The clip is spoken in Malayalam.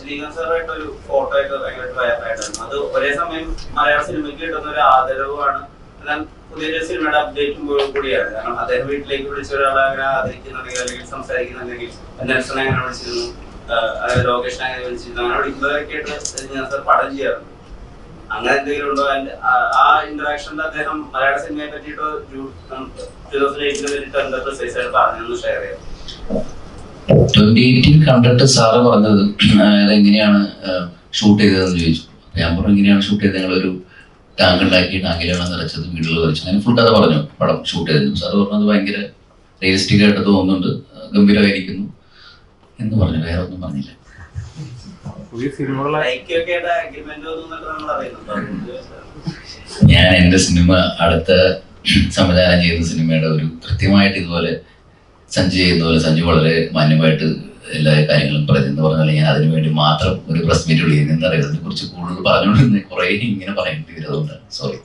ശ്രീകാന്ത് സാറായിട്ട് ഒരു ഫോട്ടോ ഒക്കെ ഭയങ്കര വൈറലായിട്ടായിരുന്നു അത് ഒരേ സമയം മലയാള സിനിമയ്ക്ക് കിട്ടുന്ന ഒരു ആദരവുമാണ്. എന്നാൽ പുതിയൊരു സിനിമയുടെ അപ്ഡേറ്റും കൂടിയാണ്. കാരണം അദ്ദേഹം വീട്ടിലേക്ക് വിളിച്ച ഒരാളെ അങ്ങനെ ആദരിക്കുന്നുണ്ടെങ്കിൽ അല്ലെങ്കിൽ സംസാരിക്കുന്നുണ്ടെങ്കിൽ നെൽസൺ അങ്ങനെ വിളിച്ചിരുന്നു. ലോകേഷ് അങ്ങനെ വിളിച്ചിരുന്നു. അങ്ങനെ വിളിക്കുന്നതൊക്കെ ആയിട്ട് ഞാൻ സാർ പടം ചെയ്യാറുണ്ട്. അങ്ങനെ എന്തെങ്കിലും ഉണ്ടോ? ആ ഇന്ററാക്ഷനിൽ അദ്ദേഹം മലയാള സിനിമയെ പറ്റിയിട്ട് ടൂ തൗസൻഡ് എയ്റ്റിനെ പറ്റിയിട്ട് എന്താ പ്രിസൈസ് ആയിട്ട് പറഞ്ഞു ഷെയർ ചെയ്യാം ട്വന്റി എയ്റ്റീൻ കണ്ടിട്ട് സാറ് പറഞ്ഞത് അതായത് എങ്ങനെയാണ് ഷൂട്ട് ചെയ്തതെന്ന് ചോദിച്ചു. ഞാൻ പറഞ്ഞു എങ്ങനെയാണ് ഷൂട്ട് ചെയ്തത്. ഞങ്ങളൊരു ടാങ്ക് ഉണ്ടാക്കി ടാങ്കിലാണ് നിറച്ചത് വീട്ടിൽ വരച്ചു. അങ്ങനെ ഫുൾ കഥ പറഞ്ഞു പടം ഷൂട്ട് ചെയ്തിരുന്നു സാറ് പറഞ്ഞത് ഭയങ്കര റിയലിസ്റ്റിക് ആയിട്ട് തോന്നുന്നുണ്ട് ഗംഭീരമായിരിക്കുന്നു എന്ന് പറഞ്ഞു. വേറെ ഒന്നും പറഞ്ഞില്ല. ഞാൻ എന്റെ സിനിമ അടുത്ത സംവിധാനം ചെയ്യുന്ന സിനിമയുടെ ഒരു കൃത്യമായിട്ട് ഇതുപോലെ സഞ്ജു ചെയ്യുന്ന പോലെ സഞ്ജു വളരെ മാന്യമായിട്ട് എല്ലാ കാര്യങ്ങളും പറയുന്നത് പറഞ്ഞാൽ ഞാൻ അതിനു വേണ്ടി മാത്രം ഒരു പ്രസ് മീറ്റ് വിളിക്കുന്നത് അറിയാം അതിനെ കുറിച്ച് കൂടുതൽ പറഞ്ഞുകൊണ്ടിരുന്ന കുറേ ഇങ്ങനെ പറയേണ്ടി വരും അതുകൊണ്ടാണ്. സോറി